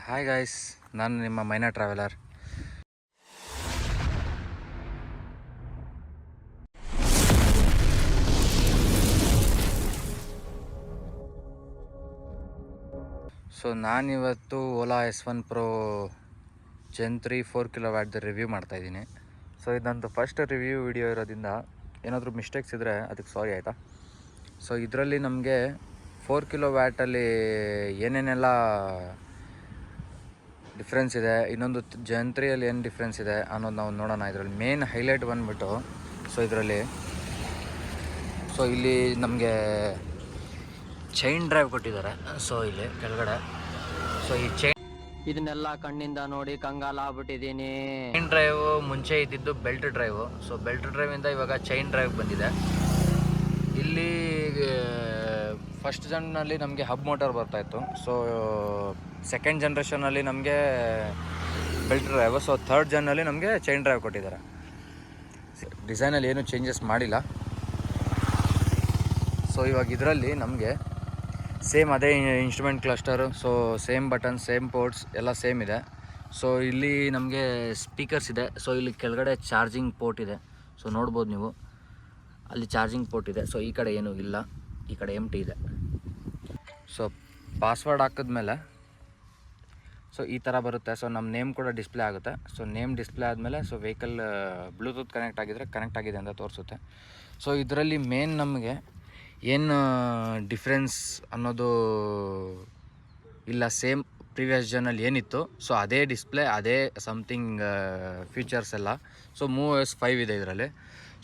Hi guys ನಾನು ನಿಮ್ಮ ಮೈನಾ traveller so ನಾನಿವತ್ತು Ola S one pro gen three four kilo ವ್ಯಾಟ್ದು review ಮಾಡ್ತಾಯಿದ್ದೀನಿ so ಇದು ಫಸ್ಟ್ ರಿವ್ಯೂ ವಿಡಿಯೋ ಇರೋದ್ರಿಂದ ಏನಾದರೂ ಮಿಸ್ಟೇಕ್ಸ್ ಇದ್ದರೆ ಅದಕ್ಕೆ ಸಾರಿ ಆಯಿತಾ? ಸೊ ಇದರಲ್ಲಿ ನಮಗೆ ಫೋರ್ ಕಿಲೋ ವ್ಯಾಟಲ್ಲಿ ಏನೇನೆಲ್ಲ ಡಿಫ್ರೆನ್ಸ್ ಇದೆ. ಇನ್ನೊಂದು ಜಂತ್ರಿಯಲ್ಲಿ ಏನು ಡಿಫ್ರೆನ್ಸ್ ಇದೆ ಅನ್ನೋದು ನಾವು ನೋಡೋಣ. ಇದರಲ್ಲಿ ಮೇನ್ ಹೈಲೈಟ್ ಬಂದ್ಬಿಟ್ಟು ಸೊ ಇದರಲ್ಲಿ ಸೊ ಇಲ್ಲಿ ನಮಗೆ ಚೈನ್ ಡ್ರೈವ್ ಕೊಟ್ಟಿದ್ದಾರೆ. ಸೊ ಇಲ್ಲಿ ಕೆಳಗಡೆ ಸೊ ಈ ಚೈನ್ ಇದನ್ನೆಲ್ಲ ಕಣ್ಣಿಂದ ನೋಡಿ ಕಂಗಾಲ ಆಗ್ಬಿಟ್ಟಿದ್ದೀನಿ. ಚೈನ್ ಡ್ರೈವ್ ಮುಂಚೆ ಇದ್ದಿದ್ದು ಬೆಲ್ಟ್ ಡ್ರೈವ್ ಸೊ ಬೆಲ್ಟ್ ಡ್ರೈವಿಂದ ಇವಾಗ ಚೈನ್ ಡ್ರೈವ್ ಬಂದಿದೆ. ಇಲ್ಲಿ ಫಸ್ಟ್ ಜನ್ನಲ್ಲಿ ನಮಗೆ ಹಬ್ ಮೋಟರ್ ಬರ್ತಾಯಿತ್ತು ಸೊ ಸೆಕೆಂಡ್ ಜನ್ರೇಷನಲ್ಲಿ ನಮಗೆ ಬೆಲ್ಟ್ ಡ್ರೈವ್ ಸೊ ಥರ್ಡ್ ಜನ್ನಲ್ಲಿ ನಮಗೆ ಚೈನ್ ಡ್ರೈವ್ ಕೊಟ್ಟಿದ್ದಾರೆ. ಡಿಸೈನಲ್ಲಿ ಏನು ಚೇಂಜಸ್ ಮಾಡಿಲ್ಲ. ಸೊ ಇವಾಗ ಇದರಲ್ಲಿ ನಮಗೆ ಸೇಮ್ ಅದೇ instrument cluster so same button same ports ಎಲ್ಲ ಸೇಮ್ ಇದೆ. ಸೊ ಇಲ್ಲಿ ನಮಗೆ ಸ್ಪೀಕರ್ಸ್ ಇದೆ. ಸೊ ಇಲ್ಲಿ ಕೆಳಗಡೆ ಚಾರ್ಜಿಂಗ್ ಪೋರ್ಟ್ ಇದೆ. ಸೊ ನೋಡ್ಬೋದು ನೀವು. ಅಲ್ಲಿ ಚಾರ್ಜಿಂಗ್ ಪೋರ್ಟ್ ಇದೆ. ಸೊ ಈ ಕಡೆ ಏನೂ ಇಲ್ಲ. ಈ ಕಡೆ ಎಂ ಇದೆ. ಸೊ ಪಾಸ್ವರ್ಡ್ ಹಾಕಿದ್ಮೇಲೆ ಸೊ ಈ ಥರ ಬರುತ್ತೆ. ಸೊ ನಮ್ಮ ನೇಮ್ ಕೂಡ ಡಿಸ್ಪ್ಲೇ ಆಗುತ್ತೆ. ಸೊ ನೇಮ್ ಡಿಸ್ಪ್ಲೇ ಆದಮೇಲೆ ಸೊ ವೆಹಿಕಲ್ ಬ್ಲೂಟೂತ್ ಕನೆಕ್ಟ್ ಆಗಿದ್ರೆ ಕನೆಕ್ಟ್ ಆಗಿದೆ ಅಂತ ತೋರಿಸುತ್ತೆ. ಸೊ ಇದರಲ್ಲಿ ಮೇನ್ ನಮಗೆ ಏನು ಡಿಫ್ರೆನ್ಸ್ ಅನ್ನೋದು ಇಲ್ಲ ಸೇಮ್ ಪ್ರಿವಿಯಸ್ ಜನಲ್ಲಿ ಏನಿತ್ತು. ಸೊ ಅದೇ ಡಿಸ್ಪ್ಲೇ ಅದೇ ಸಮಥಿಂಗ್ ಫೀಚರ್ಸ್ ಎಲ್ಲ. ಸೊ ಮೂವ್ ಎಸ್ ಫೈವ್ ಇದೆ ಇದರಲ್ಲಿ.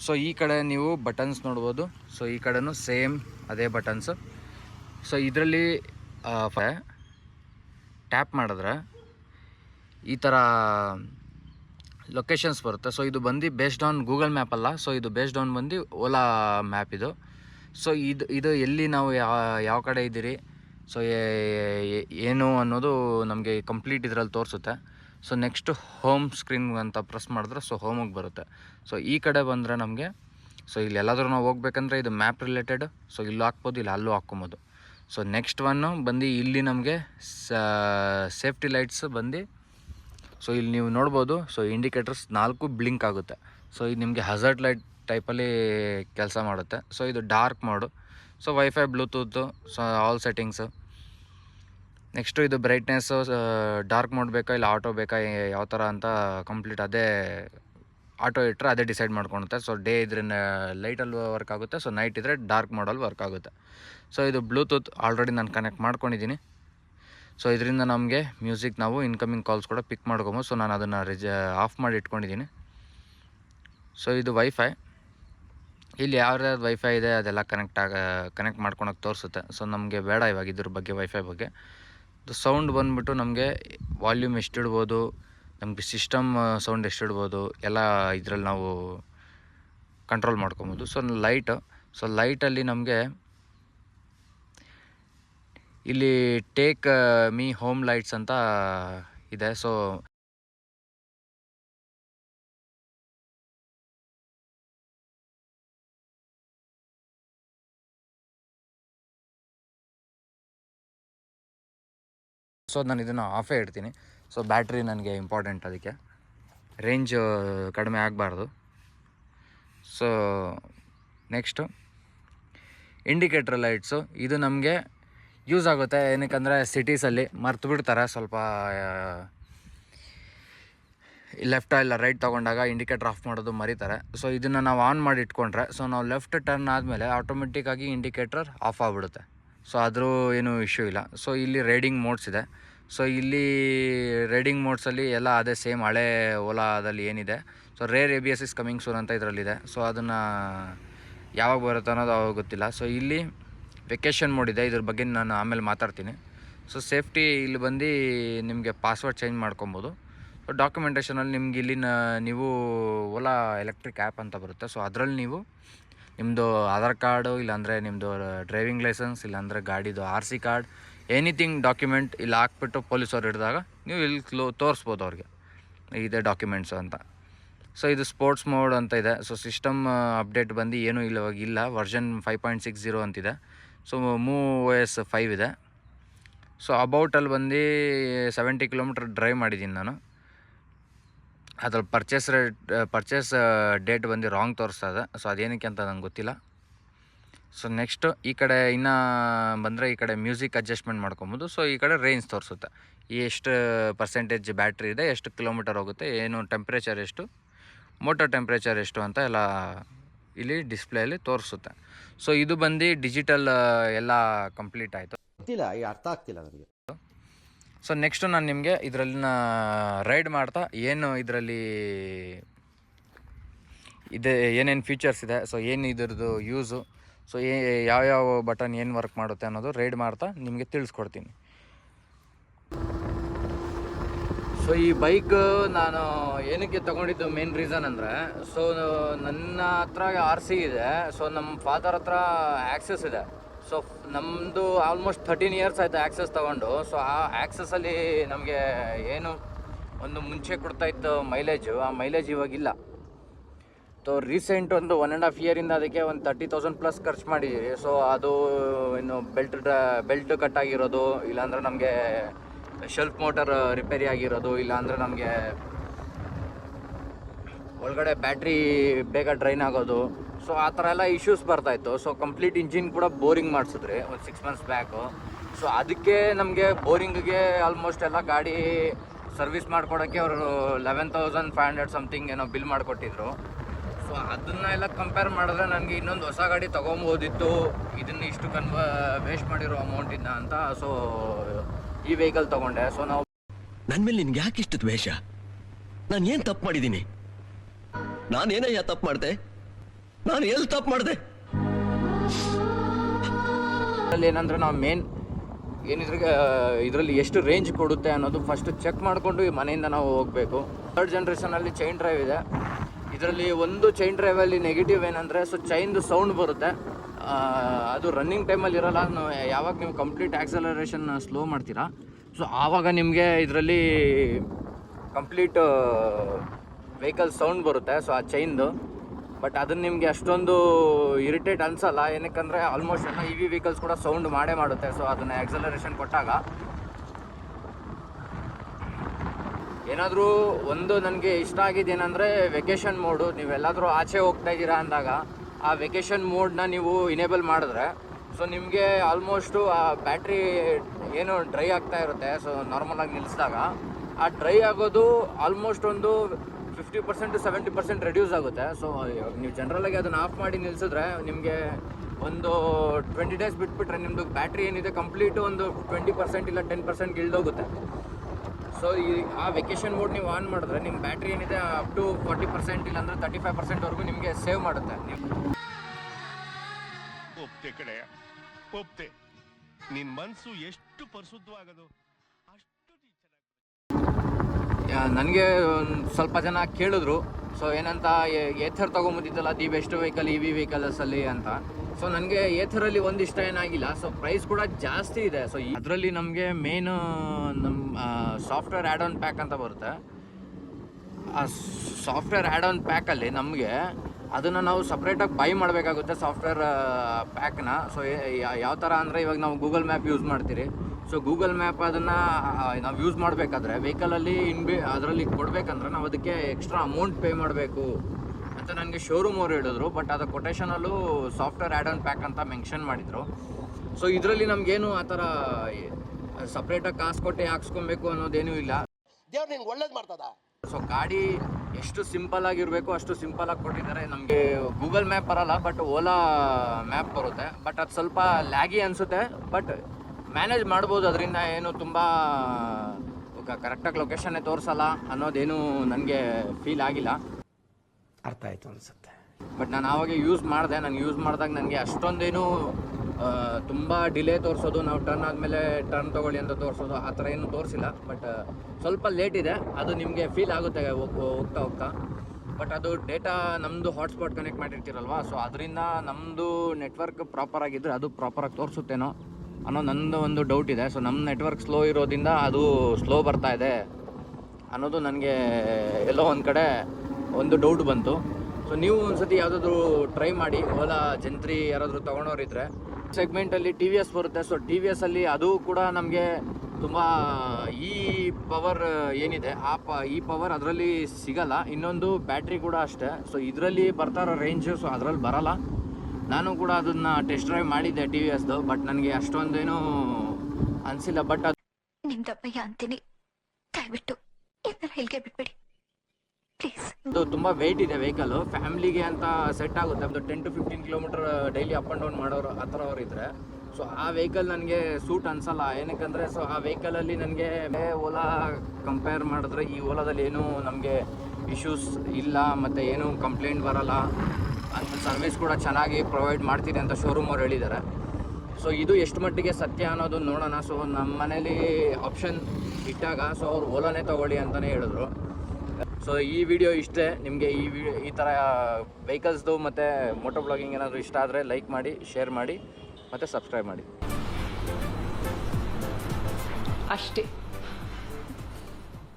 ಸೊ ಈ ಕಡೆ ನೀವು ಬಟನ್ಸ್ ನೋಡ್ಬೋದು. ಸೊ ಈ ಕಡೆನೂ ಸೇಮ್ ಅದೇ ಬಟನ್ಸು ಸೊ ಇದರಲ್ಲಿ ಟ್ಯಾಪ್ ಮಾಡಿದ್ರೆ ಈ ಥರ ಲೊಕೇಶನ್ಸ್ ಬರುತ್ತೆ. ಸೊ ಇದು ಬಂದು ಬೇಸ್ಡ್ ಆನ್ ಗೂಗಲ್ ಮ್ಯಾಪ್ ಅಲ್ಲ. ಸೊ ಇದು ಬೇಸ್ಡ್ ಆನ್ ಬಂದು ಓಲಾ ಮ್ಯಾಪ್ ಇದು. ಸೊ ಇದು ಇದು ಎಲ್ಲಿ ನಾವು ಯಾವ ಕಡೆ ಇದ್ದೀರಿ? ಸೊ ಏನು ಅನ್ನೋದು ನಮಗೆ ಕಂಪ್ಲೀಟ್ ಇದರಲ್ಲಿ ತೋರಿಸುತ್ತೆ. ಸೊ ನೆಕ್ಸ್ಟ್ ಹೋಮ್ ಸ್ಕ್ರೀನ್ ಅಂತ ಪ್ರೆಸ್ ಮಾಡಿದ್ರೆ ಸೊ ಹೋಮಿಗೆ ಬರುತ್ತೆ. ಸೊ ಈ ಕಡೆ ಬಂದರೆ ನಮಗೆ ಸೊ ಇಲ್ಲಿ ಎಲ್ಲಾದರೂ ನಾವು ಹೋಗ್ಬೇಕಂದ್ರೆ ಇದು ಮ್ಯಾಪ್ ರಿಲೇಟೆಡ್ ಸೊ ಇಲ್ಲೂ ಹಾಕ್ಬೋದು, ಇಲ್ಲಿ ಅಲ್ಲೂ ಹಾಕ್ಕೊಬೋದು. ಸೊ ನೆಕ್ಸ್ಟ್ ಒನ್ನು ಬಂದು ಇಲ್ಲಿ ನಮಗೆ ಸೇಫ್ಟಿ ಲೈಟ್ಸ್ ಬಂದು ಸೊ ಇಲ್ಲಿ ನೀವು ನೋಡ್ಬೋದು ಸೊ ಇಂಡಿಕೇಟರ್ಸ್ ನಾಲ್ಕು ಬ್ಲಿಂಕ್ ಆಗುತ್ತೆ. ಸೊ ಇದು ನಿಮಗೆ ಹಝರ್ಟ್ ಲೈಟ್ ಟೈಪಲ್ಲಿ ಕೆಲಸ ಮಾಡುತ್ತೆ. ಸೊ ಇದು dark mode so wifi Bluetooth so all settings next ಇದು ಬ್ರೈಟ್ನೆಸ್ಸು ಡಾರ್ಕ್ ಮೋಡ್ ಬೇಕಾ, ಇಲ್ಲ ಆಟೋ ಬೇಕಾ, ಯಾವ ಥರ ಅಂತ ಕಂಪ್ಲೀಟ್ ಅದೇ ಆಟೋ ಇಟ್ಟರೆ ಅದೇ ಡಿಸೈಡ್ ಮಾಡ್ಕೊಳುತ್ತೆ. ಸೊ ಡೇ ಇದ್ರೆ ಲೈಟಲ್ಲಿ ವರ್ಕ್ ಆಗುತ್ತೆ ಸೊ ನೈಟ್ ಇದ್ದರೆ ಡಾರ್ಕ್ ಮೋಡಲ್ಲಿ ವರ್ಕ್ ಆಗುತ್ತೆ. ಸೊ ಇದು ಬ್ಲೂಟೂತ್ ಆಲ್ರೆಡಿ ನಾನು ಕನೆಕ್ಟ್ ಮಾಡ್ಕೊಂಡಿದ್ದೀನಿ ಸೊ ಇದರಿಂದ ನಮಗೆ ಮ್ಯೂಸಿಕ್ ನಾವು ಇನ್ಕಮಿಂಗ್ ಕಾಲ್ಸ್ ಕೂಡ ಪಿಕ್ ಮಾಡ್ಕೊಬೋದು. ಸೊ ನಾನು ಅದನ್ನು ರಿಜ ಆಫ್ ಮಾಡಿ ಇಟ್ಕೊಂಡಿದ್ದೀನಿ ಸೊ ಇದು ವೈಫೈ ಇಲ್ಲಿ ಯಾವ್ದಾದ್ರು ವೈಫೈ ಇದೆ ಅದೆಲ್ಲ ಕನೆಕ್ಟ್ ಆಗ ಕನೆಕ್ಟ್ ಮಾಡ್ಕೊಳಕ್ಕೆ ತೋರಿಸುತ್ತೆ. ಸೊ ನಮಗೆ ಬೇಡ ಇವಾಗ ಇದ್ರ ಬಗ್ಗೆ ವೈಫೈ ಬಗ್ಗೆ. ಸೌಂಡ್ ಬಂದುಬಿಟ್ಟು ನಮಗೆ ವಾಲ್ಯೂಮ್ ಎಷ್ಟು ಇಡ್ಬೋದು ನಮಗೆ ಸಿಸ್ಟಮ್ ಸೌಂಡ್ ಎಷ್ಟಿಡ್ಬೋದು ಎಲ್ಲ ಇದರಲ್ಲಿ ನಾವು ಕಂಟ್ರೋಲ್ ಮಾಡ್ಕೊಬೋದು. ಸೊ ಲೈಟ್ ಸೊ ಲೈಟಲ್ಲಿ ನಮಗೆ ಇಲ್ಲಿ ಟೇಕ್ ಮೀ ಹೋಮ್ ಲೈಟ್ಸ್ ಅಂತ ಇದೆ. ಸೊ ಸೊ ನಾನು ಇದನ್ನು ಆಫೇ ಇಡ್ತೀನಿ. ಸೊ ಬ್ಯಾಟ್ರಿ ನನಗೆ ಇಂಪಾರ್ಟೆಂಟ್ ಅದಕ್ಕೆ. ರೇಂಜ್ ಕಡಿಮೆ ಆಗಬಾರ್ದು. ಸೊ ನೆಕ್ಸ್ಟು ಇಂಡಿಕೇಟ್ರ್ ಲೈಟ್ಸು ಇದು ನಮಗೆ ಯೂಸ್ ಆಗುತ್ತೆ. ಏನಕ್ಕಂದರೆ ಸಿಟೀಸಲ್ಲಿ ಮರ್ತು ಬಿಡ್ತಾರೆ. ಸ್ವಲ್ಪ ಲೆಫ್ಟ್ ಇಲ್ಲ ರೈಟ್ ತೊಗೊಂಡಾಗ ಇಂಡಿಕೇಟ್ರ್ ಆಫ್ ಮಾಡೋದು ಮರಿತಾರೆ. ಸೊ ಇದನ್ನು ನಾವು ಆನ್ ಮಾಡಿ ಇಟ್ಕೊಂಡ್ರೆ ಸೊ ನಾವು ಲೆಫ್ಟ್ ಟರ್ನ್ ಆದಮೇಲೆ ಆಟೋಮೆಟಿಕ್ಕಾಗಿ ಇಂಡಿಕೇಟರ್ ಆಫ್ ಆಗಿಬಿಡುತ್ತೆ. ಸೊ ಆದರೂ ಏನೂ ಇಶ್ಯೂ ಇಲ್ಲ. ಸೊ ಇಲ್ಲಿ ರೈಡಿಂಗ್ ಮೋಡ್ಸ್ ಇದೆ. ಸೊ ಇಲ್ಲಿ ರೈಡಿಂಗ್ ಮೋಡ್ಸಲ್ಲಿ ಎಲ್ಲ ಅದೇ ಸೇಮ್ ಹಳೆ ಓಲಾದಲ್ಲಿ ಏನಿದೆ. So rear A B S is coming soon ಅಂತ ಇದರಲ್ಲಿದೆ. ಸೊ ಅದನ್ನು ಯಾವಾಗ ಬರುತ್ತೆ ಅನ್ನೋದು ಅವಾಗ ಗೊತ್ತಿಲ್ಲ. ಸೊ ಇಲ್ಲಿ ವೆಕೇಷನ್ ಮೋಡ್ ಇದೆ. ಇದ್ರ ಬಗ್ಗೆ ನಾನು ಆಮೇಲೆ ಮಾತಾಡ್ತೀನಿ. ಸೊ ಸೇಫ್ಟಿ ಇಲ್ಲಿ ಬಂದು ನಿಮಗೆ ಪಾಸ್ವರ್ಡ್ ಚೇಂಜ್ ಮಾಡ್ಕೊಬೋದು. ಸೊ ಡಾಕ್ಯುಮೆಂಟೇಷನಲ್ಲಿ ನಿಮ್ಗೆ ಇಲ್ಲಿನ ನೀವು ಓಲಾ ಎಲೆಕ್ಟ್ರಿಕ್ ಆ್ಯಪ್ ಅಂತ ಬರುತ್ತೆ. ಸೊ ಅದರಲ್ಲಿ ನೀವು ನಿಮ್ಮದು ಆಧಾರ್ ಕಾರ್ಡು, ಇಲ್ಲಾಂದರೆ ನಿಮ್ಮದು ಡ್ರೈವಿಂಗ್ ಲೈಸೆನ್ಸ್ ಇಲ್ಲಾಂದರೆ ಗಾಡಿದು R C card anything document ಇಲ್ಲಿ ಹಾಕ್ಬಿಟ್ಟು ಪೊಲೀಸವ್ರು ಹಿಡಿದಾಗ ನೀವು ಇಲ್ಲಿ ಕ್ಲೋ ತೋರಿಸ್ಬೋದು ಅವ್ರಿಗೆ. ಇದೆ ಡಾಕ್ಯುಮೆಂಟ್ಸು ಅಂತ. ಸೊ ಇದು ಸ್ಪೋರ್ಟ್ಸ್ ಮೋಡ್ ಅಂತ ಇದೆ. ಸೊ ಸಿಸ್ಟಮ್ ಅಪ್ಡೇಟ್ ಬಂದು ಏನೂ ಇಲ್ಲ, ಇವಾಗ ಇಲ್ಲ. Version five point six zero ಅಂತಿದೆ. So move O S five ಇದೆ. ಸೊ ಅಬೌಟಲ್ಲಿ ಬಂದು ಸೆವೆಂಟಿ ಕಿಲೋಮೀಟ್ರ್ ಡ್ರೈವ್ ಮಾಡಿದ್ದೀನಿ ನಾನು. ಅದ್ರಲ್ಲಿ ಪರ್ಚೇಸ್ ರೇಟ್ ಪರ್ಚೇಸ್ ಡೇಟ್ ಬಂದು ರಾಂಗ್ ತೋರಿಸ್ತದೆ ಸೊ ಅದೇನಕ್ಕೆ ಅಂತ ನಂಗೆ ಗೊತ್ತಿಲ್ಲ. ಸೊ ನೆಕ್ಸ್ಟ್ ಈ ಕಡೆ ಇನ್ನು ಬಂದರೆ ಈ ಕಡೆ ಮ್ಯೂಸಿಕ್ ಅಡ್ಜಸ್ಟ್ಮೆಂಟ್ ಮಾಡ್ಕೊಬೋದು. ಸೊ ಈ ಕಡೆ ರೇಂಜ್ ತೋರಿಸುತ್ತೆ. ಎಷ್ಟು ಪರ್ಸೆಂಟೇಜ್ ಬ್ಯಾಟ್ರಿ ಇದೆ ಎಷ್ಟು ಕಿಲೋಮೀಟರ್ ಹೋಗುತ್ತೆ ಏನು ಟೆಂಪ್ರೇಚರ್ ಎಷ್ಟು ಮೋಟರ್ ಟೆಂಪ್ರೇಚರ್ ಎಷ್ಟು ಅಂತ ಎಲ್ಲ ಇಲ್ಲಿ ಡಿಸ್ಪ್ಲೇಲಿ ತೋರಿಸುತ್ತೆ. ಸೊ ಇದು ಬಂದು ಡಿಜಿಟಲ್ ಎಲ್ಲ ಕಂಪ್ಲೀಟ್ ಆಯಿತು. ಗೊತ್ತಿಲ್ಲ ಈ ಅರ್ಥ ಆಗ್ತಿಲ್ಲ ನನಗೆ. ಸೊ ನೆಕ್ಸ್ಟು ನಾನು ನಿಮಗೆ ಇದರಲ್ಲಿ ರೈಡ್ ಮಾಡ್ತಾ ಏನು ಇದರಲ್ಲಿ ಇದೆ ಏನೇನು ಫೀಚರ್ಸ್ ಇದೆ ಸೊ ಏನು ಇದ್ರದ್ದು ಯೂಸು ಸೊ ಏ, ಯಾವ್ಯಾವ ಬಟನ್ ಏನು ವರ್ಕ್ ಮಾಡುತ್ತೆ ಅನ್ನೋದು ರೈಡ್ ಮಾಡ್ತಾ ನಿಮಗೆ ತಿಳಿಸ್ಕೊಡ್ತೀನಿ. ಸೊ ಈ ಬೈಕ್ ನಾನು ಏನಕ್ಕೆ ತಗೊಂಡಿದ್ದು ಮೇನ್ ರೀಸನ್ ಅಂದರೆ ಸೊ ನನ್ನ ಹತ್ರ ಆರ್ ಸಿ ಇದೆ. ಸೊ ನಮ್ಮ ಫಾದರ್ ಹತ್ರ ಆ್ಯಕ್ಸಸ್ ಇದೆ. ಸೊ ನಮ್ಮದು ಆಲ್ಮೋಸ್ಟ್ ಥರ್ಟೀನ್ ಇಯರ್ಸ್ ಆಯಿತು ಆ್ಯಕ್ಸಸ್ ತೊಗೊಂಡು. ಸೊ ಆ ಆ್ಯಕ್ಸಸ್ಸಲ್ಲಿ ನಮಗೆ ಏನು ಒಂದು ಮುಂಚೆ ಕೊಡ್ತಾ ಇತ್ತು ಮೈಲೇಜು ಆ ಮೈಲೇಜ್ ಇವಾಗಿಲ್ಲ. ಸೊ ರೀಸೆಂಟ್ ಒಂದು ಒನ್ ಆ್ಯಂಡ್ ಹಾಫ್ ಇಯರಿಂದ ಅದಕ್ಕೆ ಒಂದು ತರ್ಟಿ ತೌಸಂಡ್ ಪ್ಲಸ್ ಖರ್ಚು ಮಾಡಿದ್ದೀವಿ ಸೊ ಅದು, ಇನ್ನು ಬೆಲ್ಟ್ ಬೆಲ್ಟ್ ಕಟ್ ಆಗಿರೋದು, ಇಲ್ಲಾಂದ್ರೆ ನಮಗೆ ಶೆಲ್ಫ್ ಮೋಟರ್ ರಿಪೇರಿ ಆಗಿರೋದು, ಇಲ್ಲಾಂದ್ರೆ ನಮಗೆ ಒಳಗಡೆ ಬ್ಯಾಟ್ರಿ ಬೇಗ ಡ್ರೈನ್ ಆಗೋದು. ಸೊ ಆ ಥರ ಎಲ್ಲ ಇಶ್ಯೂಸ್ ಬರ್ತಾಯಿತ್ತು ಸೊ ಕಂಪ್ಲೀಟ್ ಇಂಜಿನ್ ಕೂಡ ಬೋರಿಂಗ್ ಮಾಡಿಸಿದ್ರಿ, ಒಂದು ಸಿಕ್ಸ್ ಮಂತ್ಸ್ ಬ್ಯಾಕು ಸೊ ಅದಕ್ಕೆ ನಮಗೆ ಬೋರಿಂಗ್ಗೆ ಆಲ್ಮೋಸ್ಟ್ ಎಲ್ಲ ಗಾಡಿ ಸರ್ವಿಸ್ ಮಾಡಿಕೊಡೋಕ್ಕೆ ಅವರು eleven thousand five hundred something ಏನೋ ಬಿಲ್ ಮಾಡಿಕೊಟ್ಟಿದ್ರು. ಸೊ ಅದನ್ನ ಎಲ್ಲ ಕಂಪೇರ್ ಮಾಡಿದ್ರೆ ನನಗೆ ಇನ್ನೊಂದು ಹೊಸ ಗಾಡಿ ತಗೊಂಬೋದಿತ್ತು. ಇದನ್ನ ಇಷ್ಟು ಕನ್ವ ವೇಸ್ಟ್ ಮಾಡಿರೋ ಅಮೌಂಟಿಂದ ಅಂತ. ಸೊ ಈ ವೆಹಿಕಲ್ ತಗೊಂಡೆ. ಸೊ ನಾವು ನನ್ ಮೇಲೆ ನಿನ್ಗೆ ಯಾಕೆ ಇಷ್ಟು ದ್ವೇಷ? ನಾನು ಏನ್ ತಪ್ಪು ಮಾಡಿದ್ದೀನಿ ನಾನೇನಯ್ಯ ತಪ್ಪು ಮಾಡಿದೆ? ನಾನು ಎಲ್ಲಿ ತಪ್ಪು ಮಾಡಿದೆ? ಅಲ್ಲಿ ಏನಂದ್ರೆ ನಾವು ಮೇನ್ ಏನಿದ್ರೆ ಇದರಲ್ಲಿ ಎಷ್ಟು ರೇಂಜ್ ಕೊಡುತ್ತೆ ಅನ್ನೋದು ಫಸ್ಟ್ ಚೆಕ್ ಮಾಡಿಕೊಂಡು ಈ ಮನೆಯಿಂದ ನಾವು ಹೋಗಬೇಕು. ಥರ್ಡ್ ಜನ್ರೇಷನಲ್ಲಿ ಚೈನ್ ಡ್ರೈವ್ ಇದೆ. ಇದರಲ್ಲಿ ಒಂದು ಚೈನ್ ಡ್ರೈವಲ್ಲಿ ನೆಗೆಟಿವ್ ಏನಂದರೆ ಸೊ ಚೈನ್ದು ಸೌಂಡ್ ಬರುತ್ತೆ. ಅದು ರನ್ನಿಂಗ್ ಟೈಮಲ್ಲಿ ಇರಲ್ಲ ಯಾವಾಗ ನೀವು ಕಂಪ್ಲೀಟ್ ಆಕ್ಸಲರೇಷನ್ ಸ್ಲೋ ಮಾಡ್ತೀರಾ. ಸೊ ಆವಾಗ ನಿಮಗೆ ಇದರಲ್ಲಿ ಕಂಪ್ಲೀಟ್ ವೆಹಿಕಲ್ ಸೌಂಡ್ ಬರುತ್ತೆ ಸೊ ಆ ಚೈನ್ದು ಬಟ್ ಅದನ್ನ ನಿಮಗೆ ಅಷ್ಟೊಂದು ಇರಿಟೇಟ್ ಅನ್ಸಲ್ಲ, ಏನಕ್ಕಂದರೆ ಆಲ್ಮೋಸ್ಟ್ ಎಲ್ಲ ಇ ವಿ ವೆಹಿಕಲ್ಸ್ ಕೂಡ ಸೌಂಡ್ ಮಾಡೇ ಮಾಡುತ್ತೆ. ಸೊ ಅದನ್ನ ಆಕ್ಸಲರೇಷನ್ ಕೊಟ್ಟಾಗ ಏನಾದರೂ ಒಂದು ನನಗೆ ಇಷ್ಟ ಆಗಿದ್ದೇನೆಂದರೆ ವೆಕೇಷನ್ ಮೋಡು ನೀವೆಲ್ಲಾದರೂ ಆಚೆ ಹೋಗ್ತಾ ಇದ್ದೀರಾ ಅಂದಾಗ, ಆ ವೆಕೇಷನ್ ಮೋಡನ್ನ ನೀವು ಇನೇಬಲ್ ಮಾಡಿದ್ರೆ ಸೊ ನಿಮಗೆ ಆಲ್ಮೋಸ್ಟು ಆ ಬ್ಯಾಟ್ರಿ ಏನು ಡ್ರೈ ಆಗ್ತಾ ಇರುತ್ತೆ ಸೊ ನಾರ್ಮಲಾಗಿ ನಿಲ್ಲಿಸಿದಾಗ ಆ ಡ್ರೈ ಆಗೋದು ಆಲ್ಮೋಸ್ಟ್ ಒಂದು fifty percent to seventy percent reduce ಆಗುತ್ತೆ. ಸೊ ನೀವು ಜನರಲಾಗಿ ಅದನ್ನು ಆಫ್ ಮಾಡಿ ನಿಲ್ಲಿಸಿದ್ರೆ ನಿಮಗೆ ಒಂದು ಟ್ವೆಂಟಿ ಡೇಸ್ ಬಿಟ್ಬಿಟ್ರೆ ನಿಮ್ಮದು ಬ್ಯಾಟ್ರಿ ಏನಿದೆ ಕಂಪ್ಲೀಟು ಒಂದು ಟ್ವೆಂಟಿ ಪರ್ಸೆಂಟ್ ಇಲ್ಲ ಟೆನ್ ಪರ್ಸೆಂಟ್ ಇಳ್ದೋಗುತ್ತೆ ಸೊ ಈ ಆ ವೆಕೇಷನ್ ಮೋಡ್ ನೀವು ಆನ್ ಮಾಡಿದ್ರೆ ನಿಮ್ಮ ಬ್ಯಾಟ್ರಿ ಏನಿದೆ ಅಪ್ ಟು ಫಾರ್ಟಿ ಪರ್ಸೆಂಟ್ ಇಲ್ಲಾಂದ್ರೆ ತರ್ಟಿ ಫೈವ್ ಪರ್ಸೆಂಟ್ವರೆಗೂ ನಿಮಗೆ ಸೇವ್ ಮಾಡುತ್ತೆ. ಒಪ್ತೆ ಕಡೆ ಒಪ್ತೆ. ನಿನ್ನ ಮನಸ್ಸು ಎಷ್ಟು ಪರಿಶುದ್ಧವಾಗದು? ನನಗೆ ಸ್ವಲ್ಪ ಜನ ಕೇಳಿದ್ರು. ಸೊ ಏನಂತ Ather ತೊಗೊಂಬಂದಿದ್ದಲ್ಲ the best vehicle E V ವೆಹಿಕಲ್ಸಲ್ಲಿ ಅಂತ. ಸೊ ನನಗೆ ಏಥರಲ್ಲಿ ಒಂದು ಇಷ್ಟ ಏನಾಗಿಲ್ಲ. ಸೊ ಪ್ರೈಸ್ ಕೂಡ ಜಾಸ್ತಿ ಇದೆ. ಸೊ ಅದರಲ್ಲಿ ನಮಗೆ ಮೇನ್ ನಮ್ಮ ಸಾಫ್ಟ್ವೇರ್ ಆ್ಯಡ್ ಆನ್ ಪ್ಯಾಕ್ ಅಂತ ಬರುತ್ತೆ. ಆ ಸಾಫ್ಟ್ವೇರ್ ಆ್ಯಡ್ ಆನ್ ಪ್ಯಾಕಲ್ಲಿ ನಮಗೆ ಅದನ್ನು ನಾವು ಸಪ್ರೇಟಾಗಿ ಬೈ ಮಾಡಬೇಕಾಗುತ್ತೆ ಸಾಫ್ಟ್ವೇರ್ ಪ್ಯಾಕ್ನ ಸೊ ಯಾವ ಥರ ಅಂದರೆ ಇವಾಗ ನಾವು ಗೂಗಲ್ ಮ್ಯಾಪ್ ಯೂಸ್ ಮಾಡ್ತೀರಿ. ಸೊ ಗೂಗಲ್ ಮ್ಯಾಪ್ ಅದನ್ನು ನಾವು ಯೂಸ್ ಮಾಡಬೇಕಾದ್ರೆ ವೆಹಿಕಲಲ್ಲಿ ಇನ್ಬಿ ಅದರಲ್ಲಿ ಕೊಡಬೇಕಂದ್ರೆ ನಾವು ಅದಕ್ಕೆ ಎಕ್ಸ್ಟ್ರಾ ಅಮೌಂಟ್ ಪೇ ಮಾಡಬೇಕು. ಅಂತ ನನಗೆ ಶೋರೂಮ್ ಅವರು ಹೇಳಿದ್ರು ಬಟ್ ಅದು ಕೊಟೇಶನಲ್ಲೂ ಸಾಫ್ಟ್ವೇರ್ ಆ್ಯಡ್ ಆನ್ ಪ್ಯಾಕ್ ಅಂತ ಮೆನ್ಷನ್ ಮಾಡಿದರು. ಸೊ ಇದರಲ್ಲಿ ನಮಗೇನು ಆ ಥರ ಸಪ್ರೇಟಾಗಿ ಕಾಸು ಕೊಟ್ಟು ಹಾಕ್ಸ್ಕೊಬೇಕು ಅನ್ನೋದೇನೂ ಇಲ್ಲ. ದೇವ್ರು ನಿಂಗೆ ಒಳ್ಳೇದು ಮಾಡ್ತದ? ಸೊ ಗಾಡಿ ಎಷ್ಟು ಸಿಂಪಲ್ ಆಗಿರಬೇಕು ಅಷ್ಟು ಸಿಂಪಲ್ ಆಗಿ ಕೊಟ್ಟಿದ್ದಾರೆ. ನಮಗೆ ಗೂಗಲ್ ಮ್ಯಾಪ್ ಬರಲ್ಲ ಬಟ್ ಓಲಾ ಮ್ಯಾಪ್ ಬರುತ್ತೆ. ಬಟ್ ಅದು ಸ್ವಲ್ಪ ಲ್ಯಾಗಿ ಅನಿಸುತ್ತೆ ಬಟ್ ಮ್ಯಾನೇಜ್ ಮಾಡ್ಬೋದು. ಅದರಿಂದ ಏನು ತುಂಬ ಕರೆಕ್ಟಾಗಿ ಲೊಕೇಶನ್ನೇ ತೋರಿಸಲ್ಲ ಅನ್ನೋದೇನು ನನಗೆ ಫೀಲ್ ಆಗಿಲ್ಲ. ಅರ್ಥ ಆಯ್ತು ಅನ್ಸುತ್ತೆ. ಬಟ್ ನಾನು ಆವಾಗ ಯೂಸ್ ಮಾಡಿದೆ. ನಾನು ಯೂಸ್ ಮಾಡಿದಾಗ ನನಗೆ ಅಷ್ಟೊಂದೇನು ತುಂಬ ಡಿಲೇ ತೋರಿಸೋದು, ನಾವು ಟರ್ನ್ ಆದಮೇಲೆ ಟರ್ನ್ ತೊಗೊಳ್ಳಿ ಅಂತ ತೋರಿಸೋದು, ಆ ಥರ ಏನು ತೋರಿಸಿಲ್ಲ. ಬಟ್ ಸ್ವಲ್ಪ ಲೇಟ್ ಇದೆ. ಅದು ನಿಮಗೆ ಫೀಲ್ ಆಗುತ್ತೆ ಹೋಗ್ತಾ ಹೋಗ್ತಾ. ಬಟ್ ಅದು ಡೇಟಾ ನಮ್ಮದು ಹಾಟ್ಸ್ಪಾಟ್ ಕನೆಕ್ಟ್ ಮಾಡಿರ್ತೀರಲ್ವಾ? ಸೊ ಅದರಿಂದ ನಮ್ಮದು ನೆಟ್ವರ್ಕ್ ಪ್ರಾಪರ್ ಆಗಿದ್ದರೆ ಅದು ಪ್ರಾಪರಾಗಿ ತೋರಿಸುತ್ತೇನೋ ಅನ್ನೋ ನನ್ನದು ಒಂದು ಡೌಟ್ ಇದೆ. ಸೊ ನಮ್ಮ ನೆಟ್ವರ್ಕ್ ಸ್ಲೋ ಇರೋದ್ರಿಂದ ಅದು ಸ್ಲೋ ಬರ್ತಾ ಇದೆ ಅನ್ನೋದು ನನಗೆ ಎಲ್ಲೋ ಒಂದು ಕಡೆ ಒಂದು ಡೌಟ್ ಬಂತು. ಸೊ ನೀವು ಒಂದ್ಸತಿ ಯಾವುದಾದ್ರೂ ಟ್ರೈ ಮಾಡಿ ಓಲಾ ಜಂತ್ರಿ ಯಾರಾದರೂ ತೊಗೊಂಡೋರಿದ್ರೆ ಸೆಗ್ಮೆಂಟಲ್ಲಿ ಟಿ ವಿ ಎಸ್ ಬರುತ್ತೆ. ಸೊ ಟಿ ವಿ ಎಸ್ಸಲ್ಲಿ ಅದು ಕೂಡ ನಮಗೆ ತುಂಬ ಈ ಪವರ್ ಏನಿದೆ, ಆ ಪ, ಈ ಪವರ್ ಅದರಲ್ಲಿ ಸಿಗಲ್ಲ. ಇನ್ನೊಂದು ಬ್ಯಾಟ್ರಿ ಕೂಡ ಅಷ್ಟೇ. ಸೊ ಇದರಲ್ಲಿ ಬರ್ತಾ ಇರೋ ರೇಂಜು ಸೊ ಅದರಲ್ಲಿ ಬರಲ್ಲ. ನಾನು ಕೂಡ ಅದನ್ನು ಟೆಸ್ಟ್ ಡ್ರೈವ್ ಮಾಡಿದ್ದೆ ಟಿ ವಿ ಎಸ್ದು ಬಟ್ ನನಗೆ ಅಷ್ಟೊಂದೇನು ಅನಿಸಿಲ್ಲ. ಬಟ್ ಅದು ನಿಮ್ದಪ್ಪಯ್ಯ ಅಂತೀನಿ. ದಯವಿಟ್ಟು ಹೇಳಿಕೆ ಬಿಟ್ಬಿಡಿ. ಪ್ಲೀಸ್ ಇದು ತುಂಬ ವೆಯ್ಟ್ ಇದೆ ವೆಹಿಕಲ್ ಫ್ಯಾಮಿಲಿಗೆ ಅಂತ ಸೆಟ್ ಆಗುತ್ತೆ. ಒಂದು ten to fifteen kilometre daily up and down ಮಾಡೋರು ಆ ಥರ ಅವ್ರು ಇದ್ರೆ. ಸೊ ಆ ವೆಹಿಕಲ್ ನನಗೆ ಸೂಟ್ ಅನ್ಸಲ್ಲ. ಏನಕ್ಕಂದರೆ ಸೊ ಆ ವೆಹಿಕಲಲ್ಲಿ ನನಗೆ ಓಲಾ ಕಂಪೇರ್ ಮಾಡಿದ್ರೆ ಈ ಓಲಾದಲ್ಲಿ ಏನೂ ನಮಗೆ ಇಶ್ಯೂಸ್ ಇಲ್ಲ, ಮತ್ತು ಏನೂ ಕಂಪ್ಲೇಂಟ್ ಬರಲ್ಲ. ಅಂತ ಸರ್ವಿಸ್ ಕೂಡ ಚೆನ್ನಾಗಿ ಪ್ರೊವೈಡ್ ಮಾಡ್ತೀನಿ ಅಂತ ಶೋರೂಮ್ ಅವ್ರು ಹೇಳಿದ್ದಾರೆ. ಸೊ ಇದು ಎಷ್ಟು ಮಟ್ಟಿಗೆ ಸತ್ಯ ಅನ್ನೋದು ನೋಡೋಣ. ಸೊ ನಮ್ಮ ಮನೇಲಿ ಆಪ್ಷನ್ ಇಟ್ಟಾಗ ಸೊ ಅವ್ರು ಓಲಾನೇ ತಗೊಳ್ಳಿ ಅಂತಲೇ ಹೇಳಿದ್ರು. ಸೊ ಈ ವಿಡಿಯೋ ಇಷ್ಟೇ. ನಿಮಗೆ ಈ ವಿಡಿಯೋ ಈ ಥರ ವೆಹಿಕಲ್ಸ್ದು ಮತ್ತು ಮೋಟೋ ಬ್ಲಾಗಿಂಗ್ ಏನಾದರೂ ಇಷ್ಟ ಆದರೆ ಲೈಕ್ ಮಾಡಿ ಶೇರ್ ಮಾಡಿ, ಮತ್ತು ಸಬ್ಸ್ಕ್ರೈಬ್ ಮಾಡಿ. ಅಷ್ಟೇ.